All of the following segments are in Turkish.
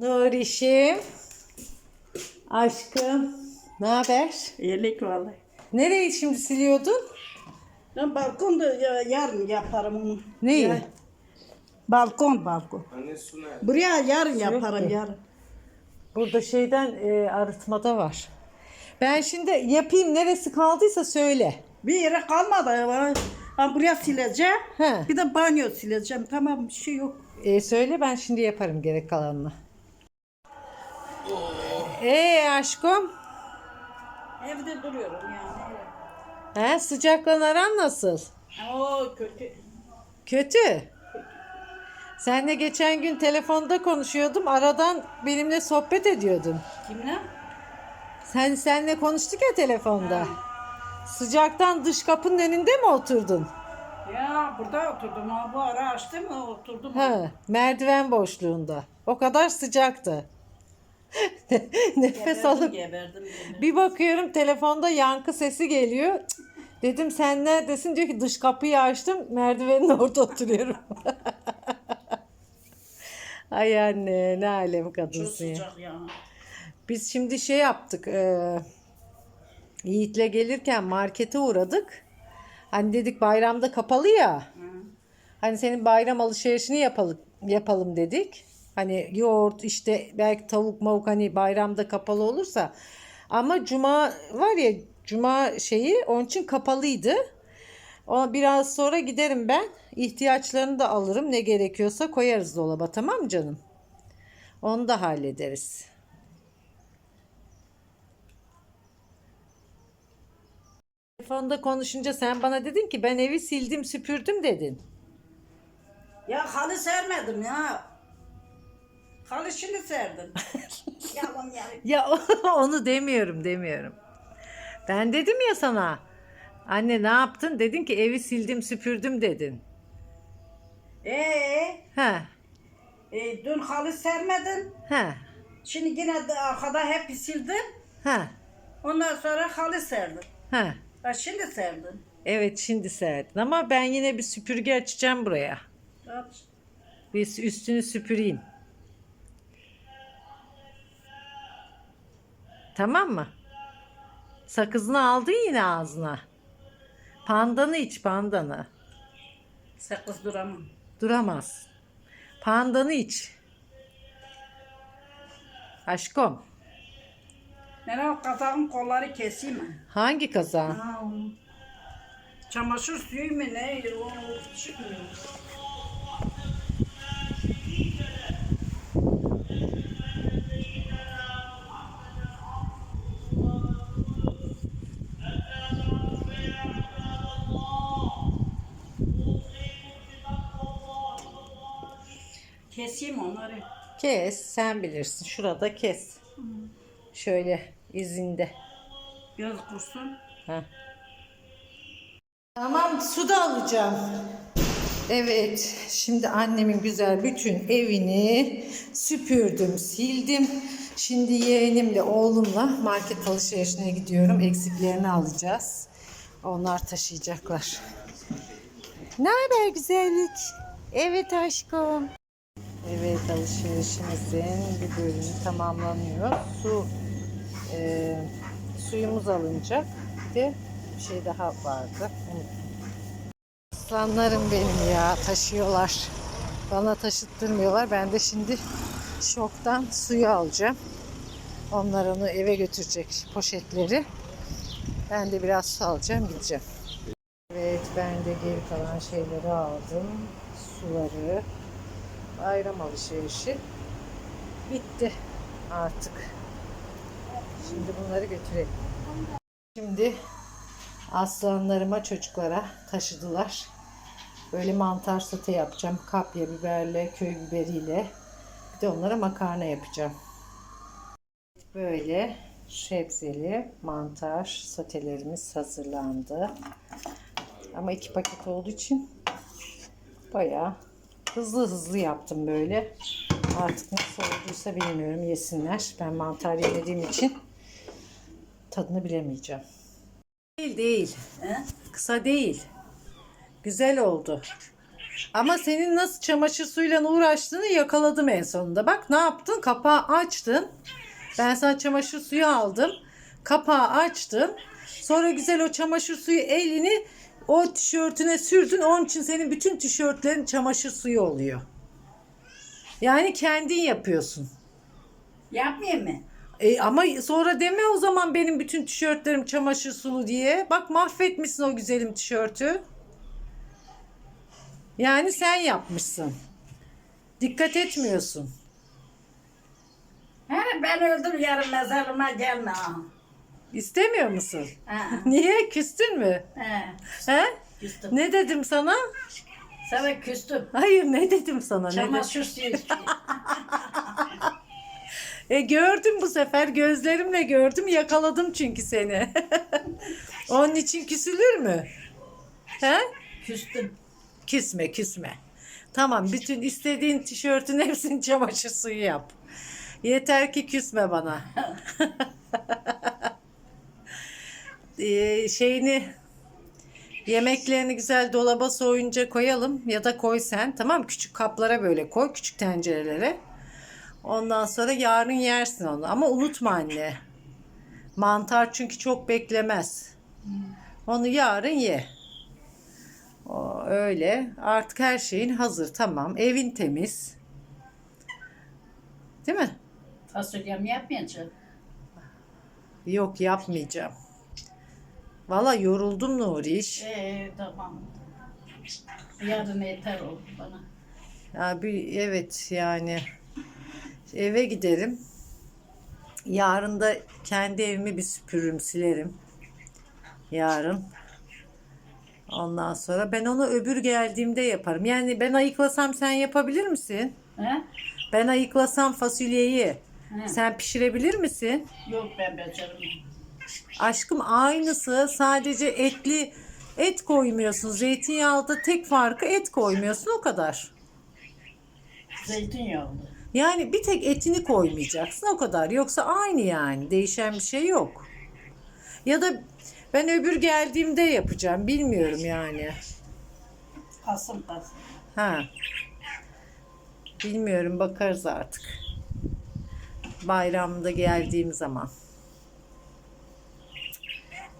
Nurişim. Aşkım. Ne haber? İyilik vallahi. Nereyi şimdi siliyordun? Ben balkonda ya- yarın yaparım onu. Neyi? Ya- balkon balkon. Anne su nerede? Buraya yarın yaparım ki. yarın. Burada şeyden e, arıtmada var. Ben şimdi yapayım neresi kaldıysa söyle. Bir yere kalmadı. Ben buraya sileceğim. He. Bir de banyo sileceğim. Tamam bir şey yok. E, söyle ben şimdi yaparım gerek kalanını. Ee aşkım. Evde duruyorum yani. He, sıcakla aran nasıl? O kötü. Kötü. Senle geçen gün telefonda konuşuyordum. Aradan benimle sohbet ediyordun. Kimle? Sen senle konuştuk ya telefonda. Sıcaktan dış kapının önünde mi oturdun? Ya burada oturdum. Ha, bu ara açtım mı oturdum. Ha, merdiven boşluğunda. O kadar sıcaktı. Nefes Geberdim, alıp geberdim, geberdim. bir bakıyorum telefonda yankı sesi geliyor. Cık, Dedim sen neredesin? Diyor ki dış kapıyı açtım. Merdivenin orada oturuyorum. Ay anne ne alem kadınsın sıcak ya. Biz şimdi şey yaptık. E, Yiğit'le gelirken markete uğradık. Hani dedik bayramda kapalı ya. Hani senin bayram alışverişini yapalım, yapalım dedik. Hani yoğurt işte belki tavuk mavuk hani bayramda kapalı olursa. Ama cuma var ya cuma şeyi onun için kapalıydı. Ona biraz sonra giderim ben. İhtiyaçlarını da alırım. Ne gerekiyorsa koyarız dolaba tamam canım? Onu da hallederiz. Telefonda konuşunca sen bana dedin ki ben evi sildim süpürdüm dedin. Ya halı sermedim ya. Serdim. Yalan ya. Onu demiyorum demiyorum. Ben dedim ya sana. Anne ne yaptın? Dedin ki evi sildim süpürdüm dedin. Ee, Ha e, dün halı sermedin. ha Şimdi yine de arkada hep sildim. ha Ondan sonra halı serdim. ha. Ha şimdi serdim. Evet şimdi serdin ama ben yine bir süpürge açacağım buraya. Aç. Bir üstünü süpüreyim. Tamam mı? Sakızını aldın yine ağzına. Pandanı iç pandanı. Sakız duramam. Duramaz. Pandanı iç. Aşkım. Nene o kazağın kolları keseyim mi? Hangi kazan? Ha, o. Çamaşır suyu mu ne? O çıkmıyor. Keseyim onları. Kes. Sen bilirsin. Şurada kes. Şöyle izinde. Biraz kursun. Heh. Tamam su da alacağım. Evet şimdi annemin güzel bütün evini süpürdüm sildim. Şimdi yeğenimle oğlumla market alışverişine gidiyorum. Eksiklerini alacağız. Onlar taşıyacaklar. Ne haber güzellik? Evet aşkım. Evet alışverişimizin bir bölümü tamamlanıyor. Su e, suyumuz alınacak. Bir de bir şey daha vardı. Unuttum. Aslanlarım benim ya taşıyorlar. Bana taşıttırmıyorlar. Ben de şimdi şoktan suyu alacağım. Onlar onu eve götürecek poşetleri. Ben de biraz su alacağım gideceğim. Evet ben de geri kalan şeyleri aldım. Suları. Bayram alışverişi. Bitti artık. Şimdi bunları götürelim. Şimdi aslanlarıma çocuklara taşıdılar. Böyle mantar sote yapacağım. Kapya biberle, köy biberiyle. Bir de onlara makarna yapacağım. Böyle sebzeli mantar sotelerimiz hazırlandı. Ama iki paket olduğu için bayağı hızlı hızlı yaptım böyle. Artık nasıl olduysa bilmiyorum yesinler. Ben mantar yemediğim için tadını bilemeyeceğim. Değil değil. He? Kısa değil. Güzel oldu. Ama senin nasıl çamaşır suyuyla uğraştığını yakaladım en sonunda. Bak ne yaptın? Kapağı açtın. Ben sana çamaşır suyu aldım. Kapağı açtın. Sonra güzel o çamaşır suyu elini o tişörtüne sürdün. Onun için senin bütün tişörtlerin çamaşır suyu oluyor. Yani kendin yapıyorsun. Yapmayayım mı? E, ama sonra deme o zaman benim bütün tişörtlerim çamaşır sulu diye. Bak mahvetmişsin o güzelim tişörtü. Yani sen yapmışsın. Dikkat etmiyorsun. He, ben öldüm yarın mezarıma gelme ha. İstemiyor musun? Ha, Niye? Küstün mü? he, He? küstüm. Ne dedim sana? Sana küstüm. Hayır ne dedim sana? Ne dedim? Çamaşır suyu istiyor. E gördüm bu sefer gözlerimle gördüm yakaladım çünkü seni. Onun için küsülür mü? He? küstüm. Küsme küsme. Tamam bütün istediğin tişörtün hepsini çamaşır suyu yap. Yeter ki küsme bana. Şeyini yemeklerini güzel dolaba soyunca koyalım ya da koy sen tamam küçük kaplara böyle koy küçük tencerelere. Ondan sonra yarın yersin onu ama unutma anne. Mantar çünkü çok beklemez. Onu yarın ye. O, öyle. Artık her şeyin hazır. Tamam. Evin temiz. Değil mi? Fasulyem yapmayacağım. Yok yapmayacağım. Valla yoruldum Nuri iş. Ee, tamam. Yarın yeter oldu bana. Ya bir evet yani eve giderim. Yarın da kendi evimi bir süpürürüm, silerim. Yarın. Ondan sonra ben onu öbür geldiğimde yaparım. Yani ben ayıklasam sen yapabilir misin? He? Ben ayıklasam fasulyeyi He. sen pişirebilir misin? Yok ben beceremem. Aşkım aynısı sadece etli et koymuyorsun. Zeytinyağlıda tek farkı et koymuyorsun o kadar. Zeytinyağı. Yani bir tek etini koymayacaksın o kadar. Yoksa aynı yani. Değişen bir şey yok. Ya da ben öbür geldiğimde yapacağım. Bilmiyorum yani. Kasım kasım. Ha. Bilmiyorum bakarız artık. Bayramda geldiğim zaman.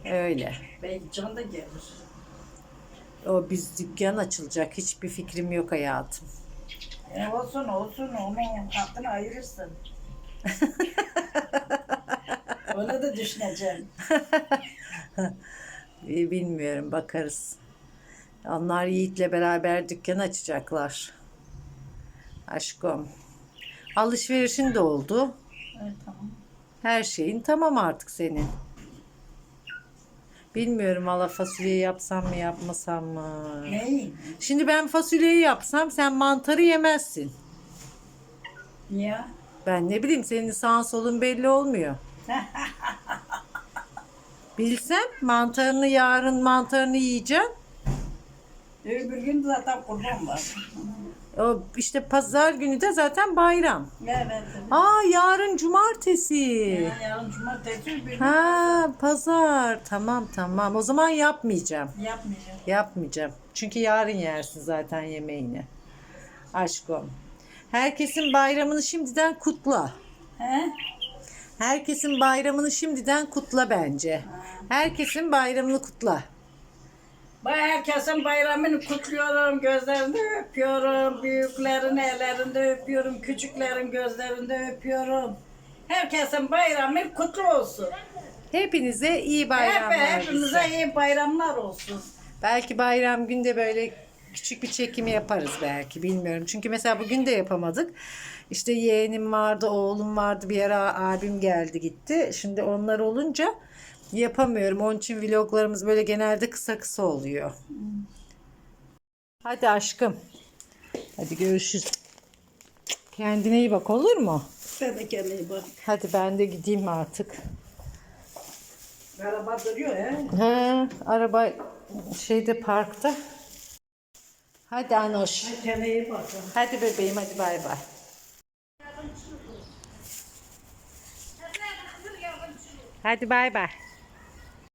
Öyle. Belki can da gelir. O biz dükkan açılacak. Hiçbir fikrim yok hayatım. E olsun olsun onun hakkını ayırırsın. Onu da düşüneceğim. Bilmiyorum bakarız. Onlar Yiğit'le beraber dükkan açacaklar. Aşkım. Alışverişin de oldu. Evet tamam. Her şeyin tamam artık senin. Bilmiyorum valla fasulye yapsam mı yapmasam mı? Neyi? Şimdi ben fasulyeyi yapsam sen mantarı yemezsin. Ya. Ben ne bileyim senin sağın solun belli olmuyor. Bilsem mantarını yarın mantarını yiyeceğim. Öbür gün zaten kurban var. İşte pazar günü de zaten bayram. Evet. evet. Aa yarın cumartesi. Ya, yarın cumartesi Ha pazar. Tamam tamam. O zaman yapmayacağım. yapmayacağım. Yapmayacağım. Çünkü yarın yersin zaten yemeğini. Aşkım. Herkesin bayramını şimdiden kutla. He? Herkesin bayramını şimdiden kutla bence. Herkesin bayramını kutla. Bak herkesin bayramını kutluyorum, gözlerinde öpüyorum, büyüklerin ellerinde öpüyorum, küçüklerin gözlerinde öpüyorum. Herkesin bayramı kutlu olsun. Hepinize iyi Hep, bayramlar. hepimize iyi bayramlar olsun. Belki bayram günde böyle küçük bir çekimi yaparız belki bilmiyorum. Çünkü mesela bugün de yapamadık. İşte yeğenim vardı, oğlum vardı. Bir ara abim geldi gitti. Şimdi onlar olunca yapamıyorum. Onun için vloglarımız böyle genelde kısa kısa oluyor. Hadi aşkım. Hadi görüşürüz. Kendine iyi bak olur mu? Sen de kendine bak. Hadi ben de gideyim artık. Araba duruyor he. He, araba şeyde parkta. Hadi Anoş. Kendine iyi bak. Hadi bebeğim hadi bay bay. Hadi bay bay.